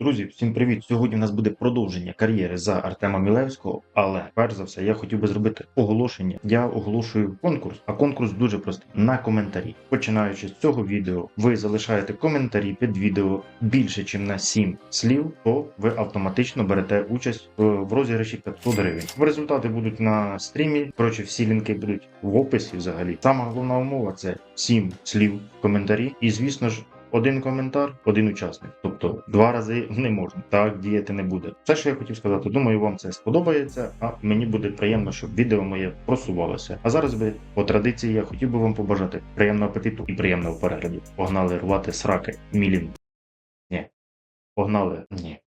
Друзі, всім привіт! Сьогодні в нас буде продовження кар'єри за Артема Мілевського, але перш за все я хотів би зробити оголошення. Я оголошую конкурс, а конкурс дуже простий на коментарі. Починаючи з цього відео, ви залишаєте коментарі під відео більше, ніж на 7 слів, то ви автоматично берете участь е, в розіграші 500 гривень. Результати будуть на стрімі. Коротше, всі лінки будуть в описі взагалі. Сама головна умова це 7 слів в коментарі. І звісно ж. Один коментар, один учасник. Тобто два рази не можна. Так діяти не буде. Все, що я хотів сказати. Думаю, вам це сподобається. А мені буде приємно, щоб відео моє просувалося. А зараз би по традиції я хотів би вам побажати приємного апетиту і приємного перегляду. Погнали рвати сраки. Мілін. Ні. Погнали. Ні.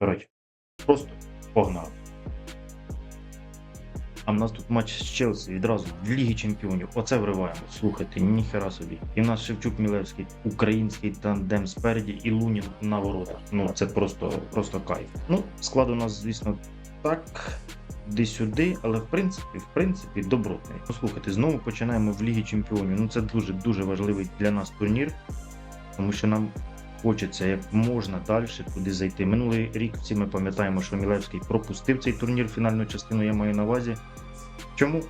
Коротше, просто погнали. А в нас тут матч з Челсі відразу в Лігі Чемпіонів. Оце вриваємо. Слухайте, ніхера собі. І в нас Шевчук Мілевський, український тандем спереді і Лунін на воротах. Ну це просто, просто кайф. Ну, склад у нас, звісно, так. Сюди, але в принципі, в принципі, добротний. Слухайте, знову починаємо в Лігі Чемпіонів. Ну це дуже дуже важливий для нас турнір, тому що нам хочеться як можна далі туди зайти. Минулий рік всі ми пам'ятаємо, що Мілевський пропустив цей турнір, фінальну частину я маю на увазі. Чому?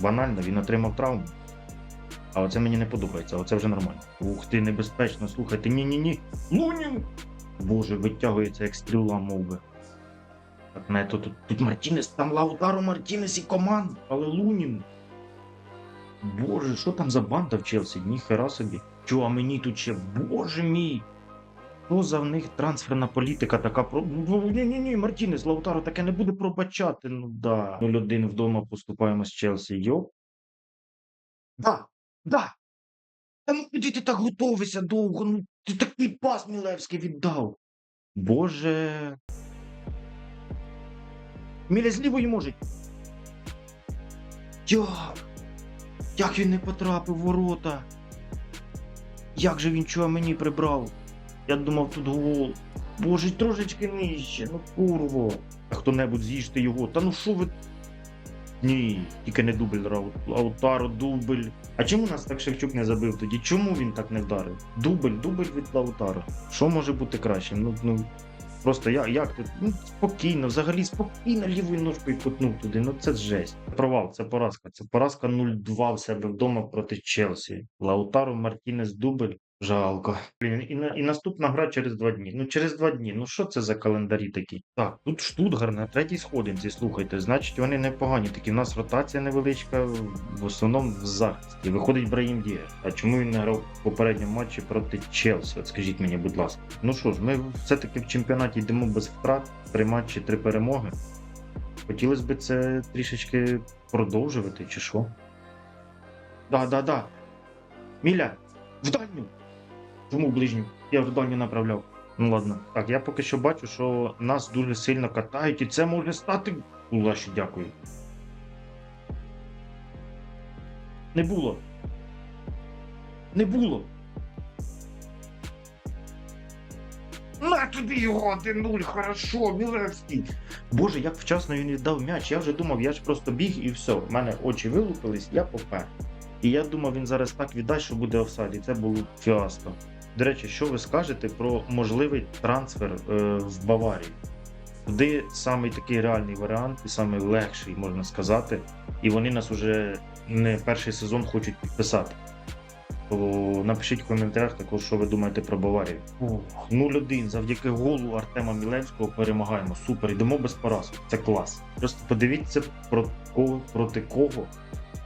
Банально, він отримав травму. А оце мені не подобається, оце вже нормально. Ух ти, небезпечно, слухайте, ні-ні-ні. Лунін! Боже, витягується як стріла, мов би. Так, не, тут, тут, Мартінес, там Лаутаро Мартінес і команда, але Лунін. Боже, що там за банда в Челсі? Ніхера собі. Чо, а мені тут ще, боже мій. Що за в них трансферна політика така про. Ну, ні, ні, ні, Мартінес, Лаутаро таке не буде пробачати. Ну да. 0-1 вдома поступаємо з Челсі. Йоп. Да, да. Та ну куди ти так готовишся довго? Ну ти такий пас Мілевський віддав. Боже. Міля з лівої може. Як? Як він не потрапив в ворота? Як же він чого мені прибрав? Я думав тут гол. Боже, трошечки нижче, ну курво. А хто-небудь з'їжте його. Та ну що ви. Ні, тільки не дубль Лаутаро, дубль. А чому нас так Шевчук не забив тоді? Чому він так не вдарив? Дубль, дубль від Лаутаро. Що може бути кращим? Ну, ну просто як як ти? Ну, спокійно, взагалі спокійно лівою ножкою потнув туди. Ну це жесть. Провал, це поразка. Це поразка 0-2 в себе вдома проти Челсі. Лаутаро, Мартінес, дубль. Жалко. Блін, і, і наступна гра через два дні. Ну через два дні. Ну що це за календарі такі? Так, тут Штутгар на третій сходинці, слухайте. Значить, вони непогані. Такі в нас ротація невеличка, в основному в захисті. Виходить Браїм Дієр. А чому він не грав в попередньому матчі проти Челсі? От скажіть мені, будь ласка. Ну що ж, ми все-таки в чемпіонаті йдемо без втрат. Три матчі, три перемоги. Хотілося б це трішечки продовжувати, чи що? Да, да, да. Міля, в дальню! Чому ближню? Я в дальню направляв. Ну ладно. Так, я поки що бачу, що нас дуже сильно катають, і це може стати. Улаші, дякую. Не було. Не було. На тобі його 1-0, хорошо, Мілевський. Боже, як вчасно він віддав м'яч. Я вже думав, я ж просто біг і все. В мене очі вилупились, я попер. І я думав, він зараз так віддасть, що буде офсайд. І це було фіаско. До речі, що ви скажете про можливий трансфер е, в Баварію? Туди самий такий реальний варіант і самий легший, можна сказати. І вони нас уже не перший сезон хочуть підписати. То напишіть в коментарях також, що ви думаєте про Баварію. Ух, 0-1 завдяки голу Артема Мілевського перемагаємо. Супер, йдемо без поразок. Це клас. Просто подивіться про кого, проти кого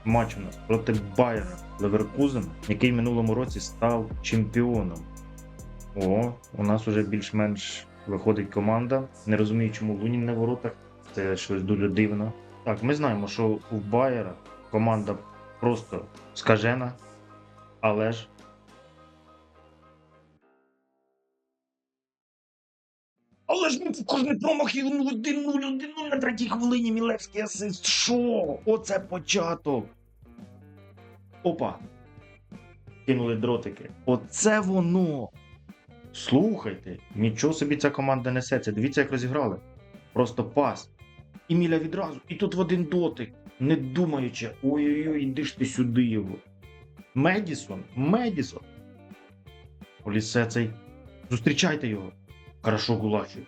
матч у нас проти Байера Леверкузен, який минулому році став чемпіоном. О, у нас уже більш-менш виходить команда. Не розумію, чому Лунін на воротах. Це щось дуже дивно. Так, ми знаємо, що у Байера команда просто скажена, але ж. Але ж ну, кожний промах і 1-0-1-0 на третій хвилині Мілевський асист. Що? Оце початок. Опа. Кинули дротики. Оце воно. Слухайте, нічого собі ця команда несеться. Дивіться, як розіграли. Просто пас. І Міля відразу. І тут в один дотик. Не думаючи, ой-ой-ой, іди ж ти сюди його. Медісон, Медісон. Олісе цей Зустрічайте його. Хорошо, Гулаші.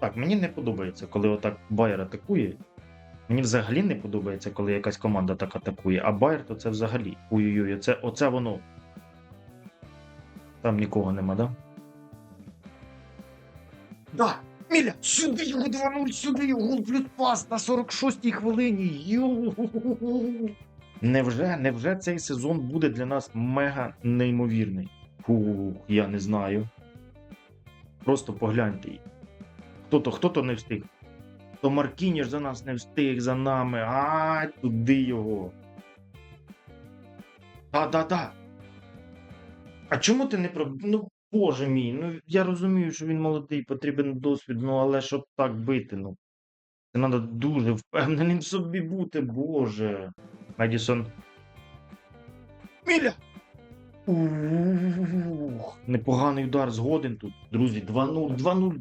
Так, мені не подобається, коли отак Байер атакує. Мені взагалі не подобається, коли якась команда так атакує, а Байер то це взагалі. Ой-ой-ой, оце, оце воно. Там нікого нема, да? Да, Міля, сюди його 2-0, сюди його плюс пас на 46-й хвилині. Йо. Невже, невже цей сезон буде для нас мега неймовірний? Фух, я не знаю. Просто погляньте. Хто-то, хто-то не встиг. То Маркініш за нас не встиг за нами. А, туди його. Та-та-та. А чому ти не про. Ну, боже мій, ну я розумію, що він молодий, потрібен досвід, ну але щоб так бити, ну. Це треба дуже впевненим собі бути, боже. Медісон. Міля! Ух, непоганий удар згоден тут. Друзі, 2-0, 2-0.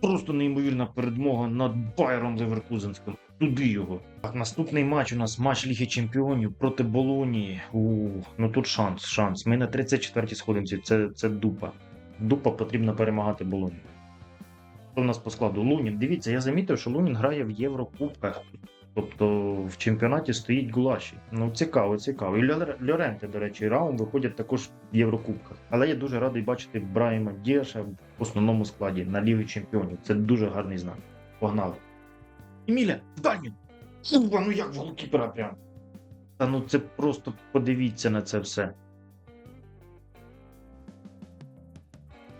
Просто неймовірна передмога над Байером Леверкузенським. Туди його. Так, наступний матч у нас матч Ліги Чемпіонів проти Болонії. Ух, ну тут шанс, шанс. Ми на 34-й сходимося. Це, це дупа. Дупа потрібно перемагати Болонію. Хто в нас по складу? Лунін. Дивіться, я замітив, що Лунін грає в Єврокубках. Тобто в чемпіонаті стоїть Гулаші. Ну, цікаво, цікаво. І Льор- Льоренте, до речі, Раум виходять також в Єврокубках. Але я дуже радий бачити Брайма Діаша в основному складі на Лігі Чемпіонів. Це дуже гарний знак. Погнали. Еміля, в дальню! Сука, ну як в голкіпера прям. Та ну це просто подивіться на це все.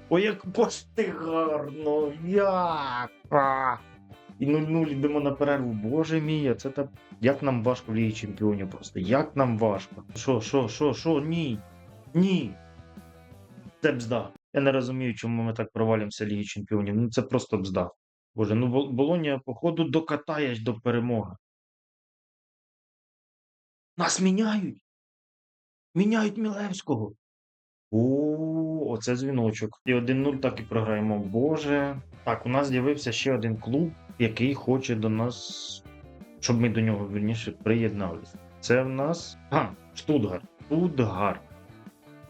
Ой, як ж гарно! Як? І 0-0 йдемо на перерву. Боже мій, а це так. Як нам важко в Лігі Чемпіонів просто. Як нам важко. Що, що, що, що? Ні. Ні. Це бзда. Я не розумію, чому ми так провалюємося в Лігі Чемпіонів. Ну це просто бзда. Боже, ну Бол- Болонія, походу, докатаєш до перемоги. Нас міняють. Міняють Мілевського. О, оце дзвіночок. І 1-0 так і програємо. Боже. Так, у нас з'явився ще один клуб, який хоче до нас, щоб ми до нього вірніше приєдналися. Це в нас. А, Штутгарт. Штутгарт.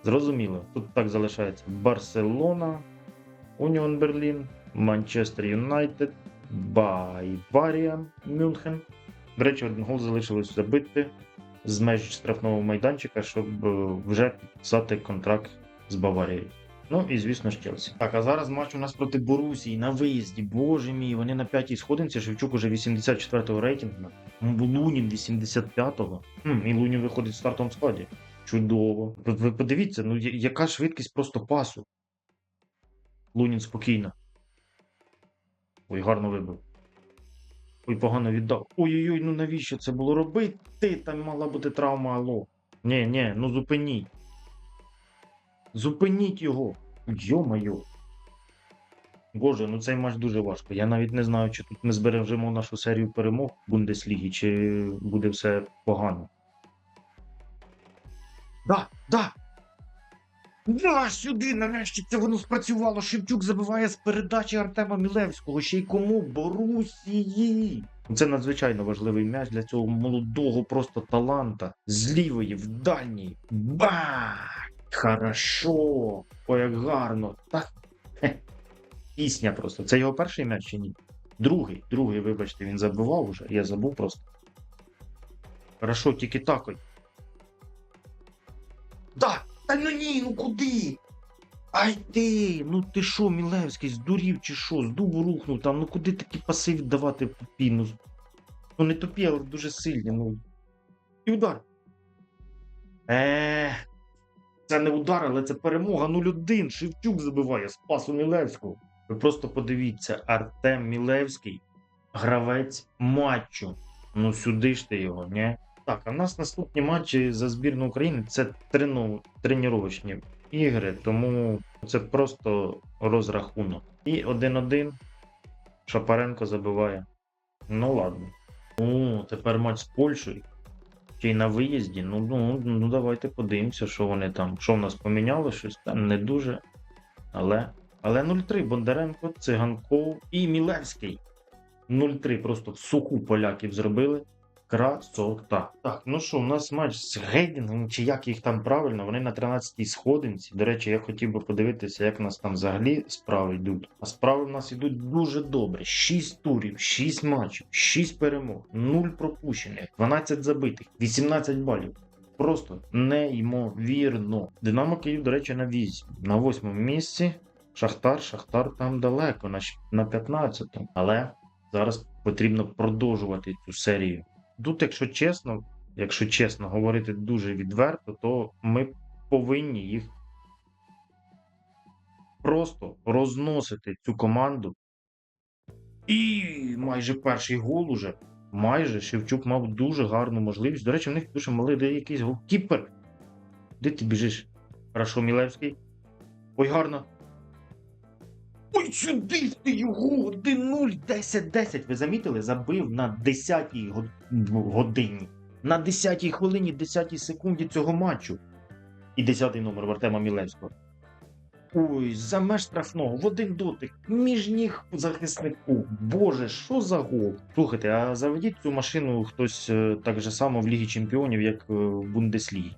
Зрозуміло. Тут так залишається Барселона, Уніон Берлін, Манчестер Юнайтед, Байварія, Мюнхен. До речі, один гол залишилось забити з меж штрафного майданчика, щоб е, вже підписати контракт з Баварією. Ну і звісно ж Челсі. Так, а зараз матч у нас проти Борусії на виїзді. Боже мій, вони на п'ятій сходинці. Шевчук уже 84-го рейтингу. Лунін 85-го. Хм, і Лунін виходить в стартовому складі. Чудово. Ви- Ви подивіться, ну яка швидкість просто пасу. Лунін спокійно. Ой, гарно вибив. Ой, погано віддав. Ой-ой-ой, ну навіщо це було робити? Там мала бути травма, алло. Ні, ні, ну зупиніть. Зупиніть його. Йо-моє. Боже, ну цей матч дуже важко. Я навіть не знаю, чи тут ми збережемо нашу серію перемог в Бундеслігі, чи буде все погано. Да, да. Да, сюди нарешті це воно спрацювало. Шевчук забиває з передачі Артема Мілевського. Ще й кому? Борусії. Це надзвичайно важливий м'яч для цього молодого просто таланта. З лівої в дальній. Ба! Хорошо! Ой, як гарно. Так. Пісня просто. Це його перший м'яч чи ні? Другий, другий, вибачте, він забивав уже. Я забув просто. Хорошо, тільки такой. Да! Та ну ні, ну куди? Ай ти! Ну ти що, Мілевський, здурів чи що? З дубу рухнув там, ну куди такі паси віддавати тупі? Ну, ну не тупі, але дуже сильні, ну. І удар. Е, це не удар, але це перемога 0-1. Шевчук забиває спасу Мілевського. Ви просто подивіться, Артем Мілевський, гравець матчу. Ну сюди ж ти його, ні? Так, в нас наступні матчі за збірну України це трену, тренувачні ігри, тому це просто розрахунок. І 1-1 Шапаренко забиває. Ну ладно. О, тепер матч з Польщею. Ще й на виїзді. Ну, ну, ну давайте подивимося, що вони там. Що в нас поміняло щось там не дуже. Але. Але 0-3 Бондаренко, Циганков і Мілевський. 0-3 просто в суху поляків зробили. Красота. Так, ну що, у нас матч з Гейдінгом, чи як їх там правильно, вони на 13-й сходинці. До речі, я хотів би подивитися, як у нас там взагалі справи йдуть. А справи в нас йдуть дуже добре. 6 турів, 6 матчів, 6 перемог, 0 пропущених, 12 забитих, 18 балів. Просто неймовірно. Динамо Київ, до речі, на 8. На 8 місці. Шахтар, Шахтар там далеко, на, щ- на 15-му. Але зараз потрібно продовжувати цю серію. Тут, якщо чесно, якщо чесно говорити дуже відверто, то ми повинні їх просто розносити цю команду. І майже перший гол уже. Майже Шевчук мав дуже гарну можливість. До речі, в них дуже малий де якийсь голкіпер. Де ти біжиш? Хорошо, Мілевський. Ой, гарно. Ой, сюди ти його! 1-0, 10-10. Ви замітили? Забив на 10-й годині. На 10-й хвилині, 10-й секунді цього матчу. І 10-й номер в Артема Мілевського. Ой, за меж штрафного, в один дотик, між ніг захиснику. Боже, що за гол? Слухайте, а заведіть цю машину хтось е, так же само в Лігі Чемпіонів, як е, в Бундеслігі.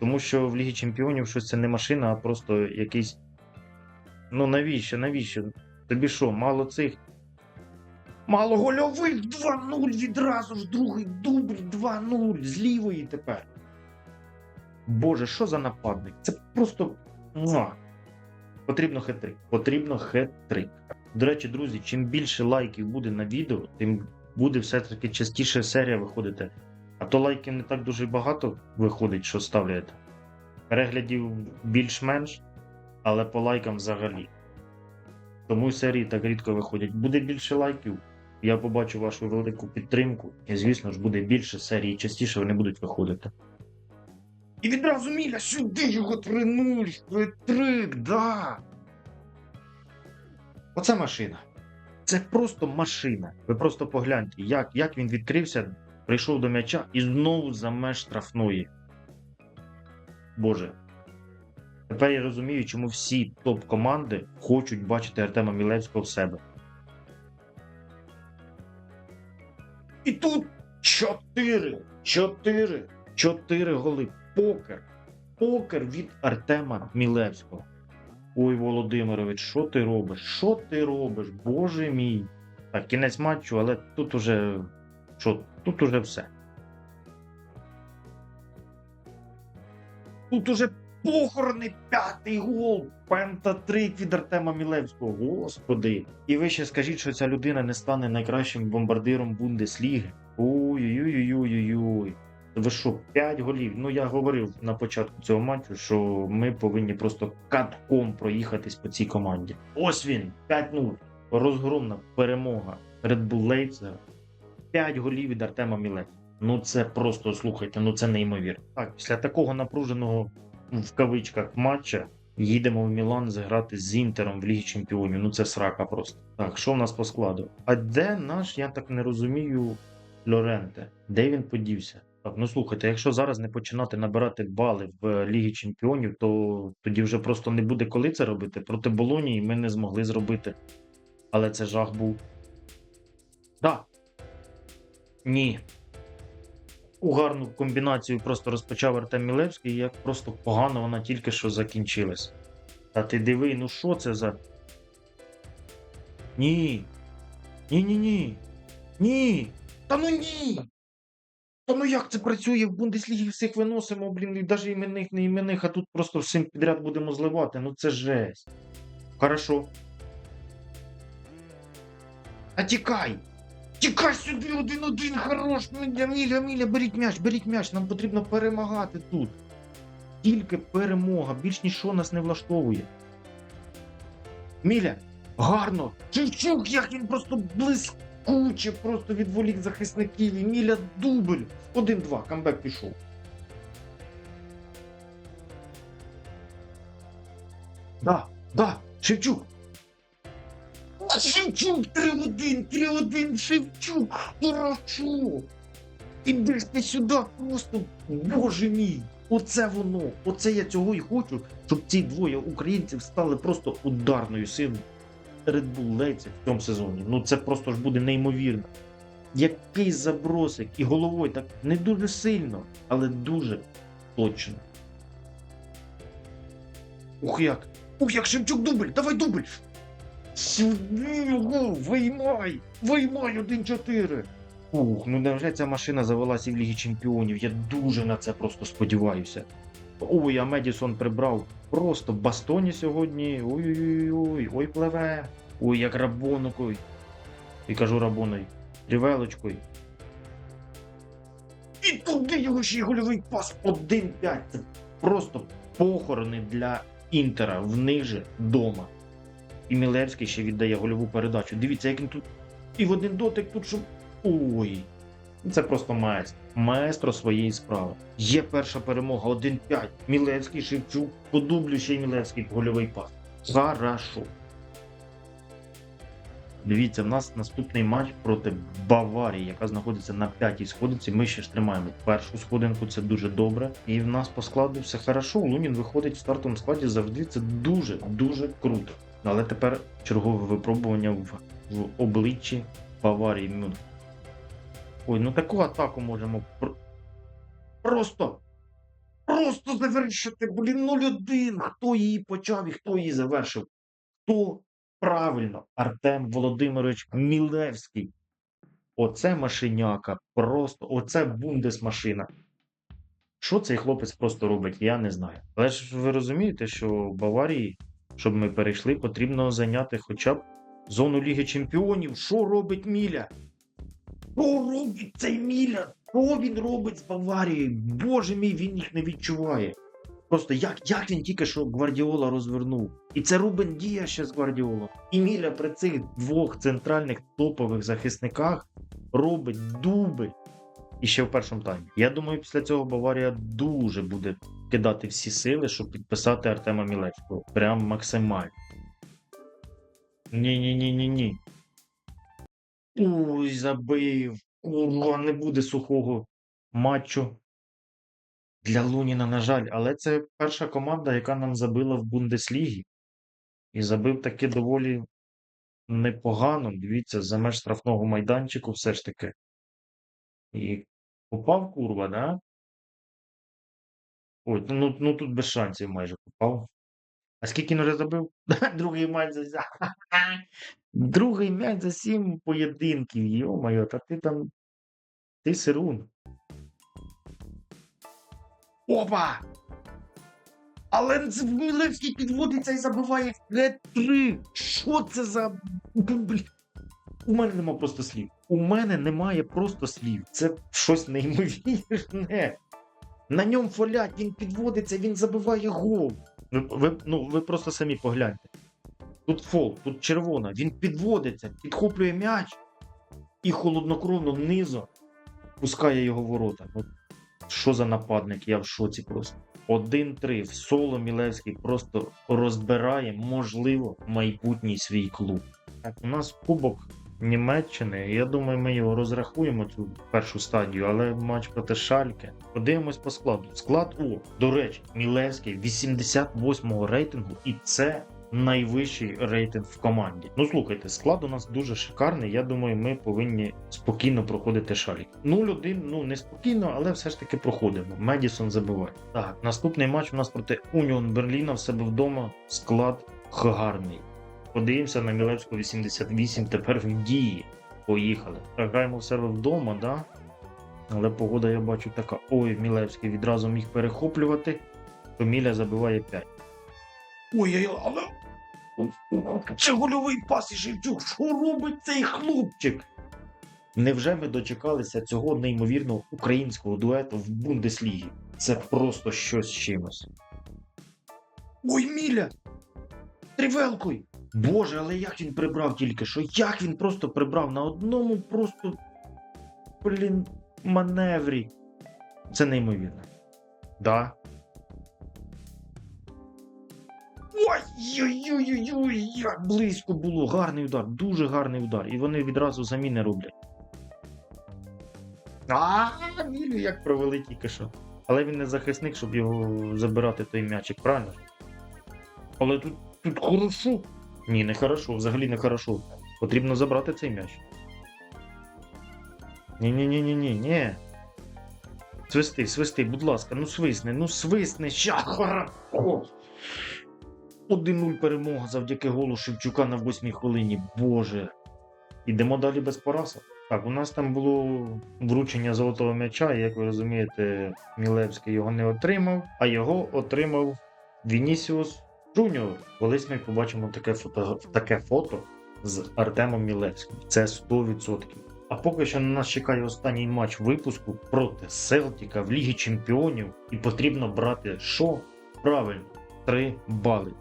Тому що в Лігі Чемпіонів щось це не машина, а просто якийсь. Ну навіщо, навіщо? Тобі що, мало цих. Мало гольових 2-0 відразу ж другий дубль 2-0 з лівої тепер. Боже, що за нападник? Це просто. Муа. Потрібно хитрик. Потрібно хитрик. До речі, друзі, чим більше лайків буде на відео, тим буде все-таки частіше серія виходити. А то лайків не так дуже багато виходить, що ставляєте. Переглядів більш-менш, але по лайкам взагалі. Тому серії так рідко виходять. Буде більше лайків. Я побачу вашу велику підтримку. І, звісно ж, буде більше серій, частіше вони будуть виходити. І відразу Міля сюди його 3-0, хитрик, да. Оце машина. Це просто машина. Ви просто погляньте, як, як він відкрився, прийшов до м'яча і знову за меж штрафної. Боже. Тепер я розумію, чому всі топ-команди хочуть бачити Артема Мілевського в себе. І тут 4, 4, 4 голи. Покер. Покер від Артема Мілевського. Ой, Володимирович, що ти робиш? Що ти робиш? Боже мій. Так, кінець матчу, але тут уже. Що? Тут уже все. Тут уже похорони п'ятий гол. Пентатрик від Артема Мілевського. Господи. І ви ще скажіть, що ця людина не стане найкращим бомбардиром Бундесліги. Ой-ой-ой-ой-ой. Ви що, 5 голів? Ну я говорив на початку цього матчу, що ми повинні просто катком проїхатись по цій команді. Ось він, 5-0. Розгромна перемога Red Bull Leipzig. 5 голів від Артема Мілет. Ну це просто слухайте, ну це неймовірно. Так, після такого напруженого в кавичках матча їдемо в Мілан зіграти з Інтером в Лігі Чемпіонів. Ну це срака просто. Так, що в нас по складу? А де наш, я так не розумію, Лоренте? Де він подівся? Так, ну слухайте, якщо зараз не починати набирати бали в Лігі Чемпіонів, то тоді вже просто не буде коли це робити. Проти Болонії ми не змогли зробити. Але це жах був. Да. Ні. У гарну комбінацію просто розпочав Артем Мілевський, як просто погано вона тільки що закінчилась. Та ти диви, ну що це за. Ні. Ні-ні-ні. Ні. Та ну ні. Та ну як це працює в Бундеслігі всіх виносимо, блін, і навіть іменних, не іменних, а тут просто всім підряд будемо зливати. Ну це жесть. Хорошо. А тікай! Тікай сюди один-один, хорош! Міля, Міля, беріть м'яч, беріть м'яч, нам потрібно перемагати тут. Тільки перемога, більш нічого нас не влаштовує. Міля, гарно! Шевчук, як він просто блискуче просто відволік захисників. Міля дубль. 1-2, камбек пішов. Да, да, Шевчук. Шевчук 3-1, 3-1, Шевчук, хорошо. Іди ж ти сюди просто, боже мій. Оце воно. Оце я цього і хочу, щоб ці двоє українців стали просто ударною силою Bull Leipzig в цьому сезоні. Ну це просто ж буде неймовірно. Який забросик. І головою так не дуже сильно, але дуже точно. Ух як! Ух, як Шевчук дубль! Давай дубль! Сюди його! Виймай! Виймай 1-4! Ух, ну невже ця машина завелася в Лігі Чемпіонів? Я дуже на це просто сподіваюся. Ой, а Медісон прибрав просто бастоні сьогодні. Ой-ой-ой, ой, пливе. Ой, як рабонокой. І кажу рабоною. Рівелочкою. І туди його ще й гольовий пас 1-5. Це просто похорони для Інтера в них же дома. І Мілевський ще віддає гольову передачу. Дивіться, як він тут. І в один дотик тут, щоб. Ой. Це просто маестро. Маестро своєї справи. Є перша перемога 1-5. Мілевський, Шевчук, по дублю ще й Мілевський гольовий пас. Хорошо. Дивіться, в нас наступний матч проти Баварії, яка знаходиться на п'ятій сходинці. Ми ще ж тримаємо першу сходинку, це дуже добре. І в нас по складу все хорошо. Лунін виходить в стартовому складі завжди. Це дуже дуже круто. Але тепер чергове випробування в, в обличчі Баварії Мюнхен. Ой, ну таку атаку можемо пр- просто. Просто завершити, блін, 0-1. Хто її почав і хто її завершив? Хто правильно? Артем Володимирович Мілевський. Оце машиняка. Просто оце бундес-машина. Що цей хлопець просто робить, я не знаю. Але ж ви розумієте, що в Баварії, щоб ми перейшли, потрібно зайняти хоча б зону Ліги Чемпіонів. Що робить Міля? Що робить цей Міля? Що він робить з Баварією? Боже мій, він їх не відчуває. Просто як, як він тільки що Гвардіола розвернув. І це Рубен Дія ще з Гвардіолом. І Міля при цих двох центральних топових захисниках робить дубль. І ще в першому таймі. Я думаю, після цього Баварія дуже буде кидати всі сили, щоб підписати Артема Мілецького. Прям максимально. Ні-ні-ні-ні-ні. Ой, забив. О, не буде сухого матчу для Луніна, на жаль. Але це перша команда, яка нам забила в Бундеслігі. І забив таки доволі непогано. Дивіться, за меж штрафного майданчику все ж таки. І попав курва, да? Ой, ну, ну тут без шансів майже попав. А скільки вже забив? Другий матч за. Другий м'яч за сім поєдинків. Йо-моє, та ти там. Ти сирун. Опа! Але Мілевський підводиться і забиває три. Що це за. У мене нема просто слів. У мене немає просто слів. Це щось неймовірне. На ньому фолять, він підводиться, він забиває гол. Ви, ви, ну, ви просто самі погляньте. Тут фол, тут червона, він підводиться, підхоплює м'яч і холоднокровно низом пускає його ворота. Ну, що за нападник? Я в шоці просто. 1-3 в соло Мілевський просто розбирає, можливо, майбутній свій клуб. Так, у нас кубок Німеччини. Я думаю, ми його розрахуємо цю першу стадію, але матч проти Шальке. Подивимось по складу. Склад О, до речі, Мілевський 88-го рейтингу, і це найвищий рейтинг в команді. Ну слухайте, склад у нас дуже шикарний. Я думаю, ми повинні спокійно проходити Шальке. 0-1, ну не спокійно, але все ж таки проходимо. Медісон забиває. Так, наступний матч у нас проти Уніон Берліна в себе вдома. Склад гарний. Подивимося на Мілевську 88 тепер в дії. Поїхали. Граємо в себе вдома, да? Але погода, я бачу, така. Ой, Мілевський відразу міг перехоплювати, то Міля забиває 5. Ой-ой, але. Це гольовий пас і Шевчук. Що робить цей хлопчик? Невже ми дочекалися цього неймовірного українського дуету в Бундеслігі? Це просто щось з чимось. Ой, Міля! Тривелкою! Боже, але як він прибрав тільки що? Як він просто прибрав на одному просто. Блін, маневрі. Це неймовірно. Да. Ой-ой-ой-ой, як близько було. Гарний удар, дуже гарний удар. І вони відразу заміни роблять. А, Мілю як провели тільки що. Але він не захисник, щоб його забирати той м'ячик, правильно? Але тут, тут хорошо. Ні, не хорошо, взагалі не хорошо. Потрібно забрати цей м'яч. Ні-ні-ні-ні-ні, ні. Свисти, свисти, будь ласка, ну свисни, ну свисни, ща, хорошо. 1-0 перемога завдяки голу Шевчука на 8 хвилині. Боже. Ідемо далі без поразок. Так, у нас там було вручення золотого м'яча, і як ви розумієте, Мілевський його не отримав, а його отримав Вінісіус Джуніор. Колись ми побачимо таке фото, таке фото з Артемом Мілевським. Це 100%. А поки що на нас чекає останній матч випуску проти Селтіка в Лігі Чемпіонів, і потрібно брати що? Правильно, 3 бали.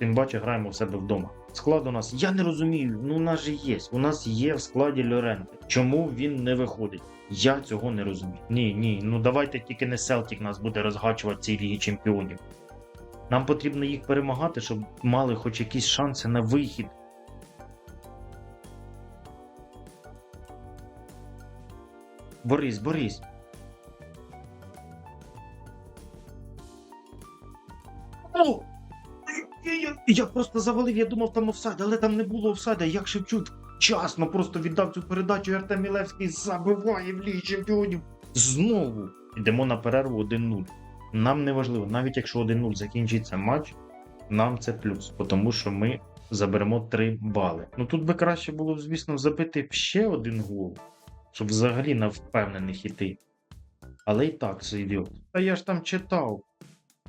Тим паче граємо в себе вдома. Склад у нас, я не розумію, ну у нас же є. У нас є в складі Льоренте. Чому він не виходить? Я цього не розумію. Ні, ні, ну давайте тільки не Селтік нас буде розгачувати цій Лігі Чемпіонів. Нам потрібно їх перемагати, щоб мали хоч якісь шанси на вихід. Борис, Борис. О! Я, я, я просто завалив, я думав там офсайд, але там не було офсайда. Як Шевчук вчасно просто віддав цю передачу, Артем Мілевський забиває в Лігі Чемпіонів. Знову йдемо на перерву 1-0. Нам не важливо, навіть якщо 1-0 закінчиться матч, нам це плюс, тому що ми заберемо 3 бали. Ну тут би краще було, звісно, забити ще один гол, щоб взагалі на впевнених іти. Але і так це ідіот. Та я ж там читав.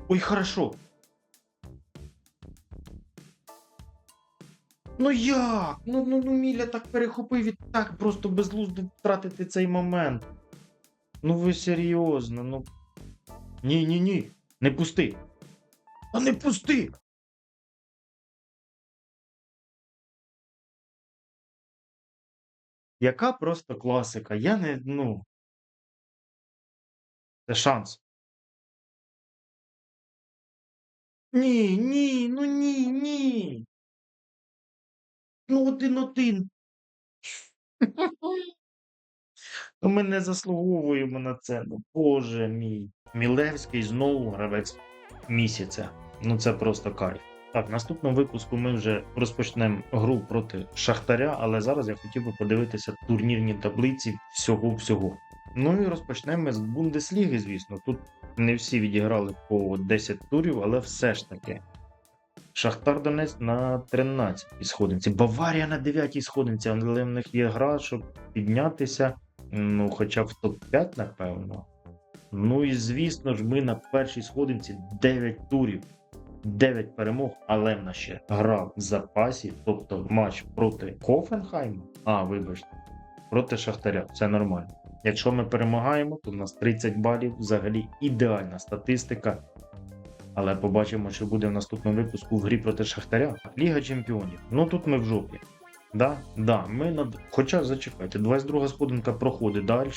Ой, хорошо. Ну як? Ну, ну, ну Міля так перехопив і так просто безглуздо втратити цей момент. Ну ви серйозно, ну. Ні, ні, ні. Не пусти. А не пусти. Яка просто класика? Я не, ну. Це шанс. Ні, ні, ну ні, ні. Ну, один-один. Ну, ми не заслуговуємо на це. Ну, Боже мій. Мілевський знову гравець місяця. Ну це просто кайф. Так, в наступному випуску ми вже розпочнемо гру проти Шахтаря, але зараз я хотів би подивитися турнірні таблиці всього-всього. Ну і розпочнемо ми з Бундесліги, звісно. Тут не всі відіграли по 10 турів, але все ж таки. Шахтар Донець на 13-й сходинці. Баварія на 9-й сходинці, але в них є гра, щоб піднятися. Ну, хоча б в топ-5, напевно. Ну і звісно ж, ми на першій сходинці 9 турів, 9 перемог, але в нас ще гра в запасі, тобто матч проти Хофенхайма. А, вибачте, проти Шахтаря. Це нормально. Якщо ми перемагаємо, то в нас 30 балів, взагалі ідеальна статистика. Але побачимо, що буде в наступному випуску в грі проти Шахтаря. Ліга Чемпіонів. Ну тут ми в жопі. Да, да, ми над... Хоча зачекайте, 22 сходинка проходить далі.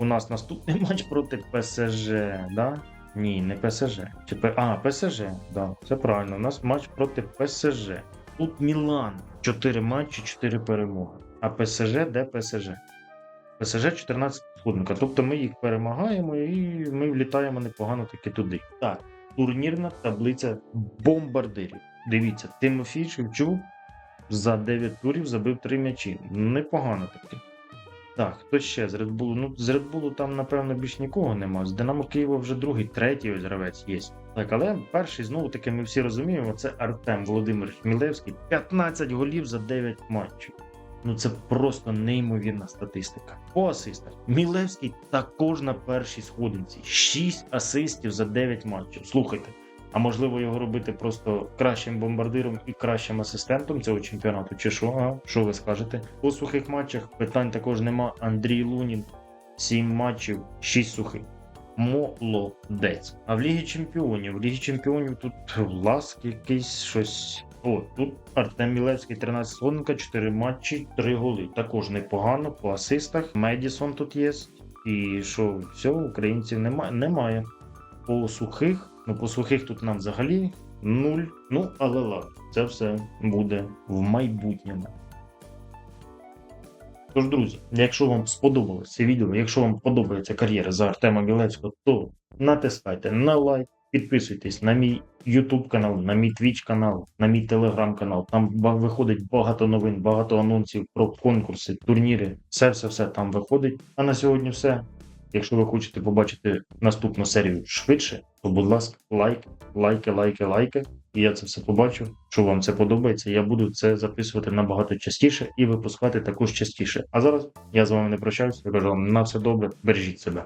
У нас наступний матч проти ПСЖ, да? Ні, не ПСЖ. Чи П... А, ПСЖ, да, це правильно. У нас матч проти ПСЖ. Тут Мілан. 4 матчі, 4 перемоги. А ПСЖ де ПСЖ? ПСЖ 14 сходинка. Тобто ми їх перемагаємо і ми влітаємо непогано таки туди. Так, турнірна таблиця бомбардирів. Дивіться, Тимофій Шевчук за 9 турів забив 3 м'ячі. Непогано таки. Так, хто ще з Red Bull? Ну, з Red Bull там, напевно, більш нікого нема. З Динамо Києва вже другий, третій ось гравець є. Так, але перший, знову таки, ми всі розуміємо, це Артем Володимир Хмілевський. 15 голів за 9 матчів. Ну це просто неймовірна статистика. По асистах. Мілевський також на першій сходинці. 6 асистів за 9 матчів. Слухайте. А можливо його робити просто кращим бомбардиром і кращим асистентом цього чемпіонату, чи що? А? Що ви скажете? По сухих матчах питань також нема. Андрій Лунін, 7 матчів, 6 сухих. Молодець. А в Лігі Чемпіонів. В Лігі Чемпіонів тут Ласк якийсь щось. О, тут Артем Мілевський, 13 сходинка, 4 матчі, 3 голи. Також непогано по асистах. Медісон тут є. І що, все, українців немає. немає. По сухих, ну по сухих тут нам взагалі нуль. Ну, але ладно, це все буде в майбутньому. Тож, друзі, якщо вам сподобалось це відео, якщо вам подобається кар'єра за Артема Білецького, то натискайте на лайк, підписуйтесь на мій YouTube канал, на мій Twitch канал, на мій Telegram канал. Там виходить багато новин, багато анонсів про конкурси, турніри. Все, все, все там виходить. А на сьогодні все. Якщо ви хочете побачити наступну серію швидше, то будь ласка, лайк, лайки, лайки, лайки. І я це все побачу. Що вам це подобається, я буду це записувати набагато частіше і випускати також частіше. А зараз я з вами не прощаюся. Я кажу вам на все добре, бережіть себе.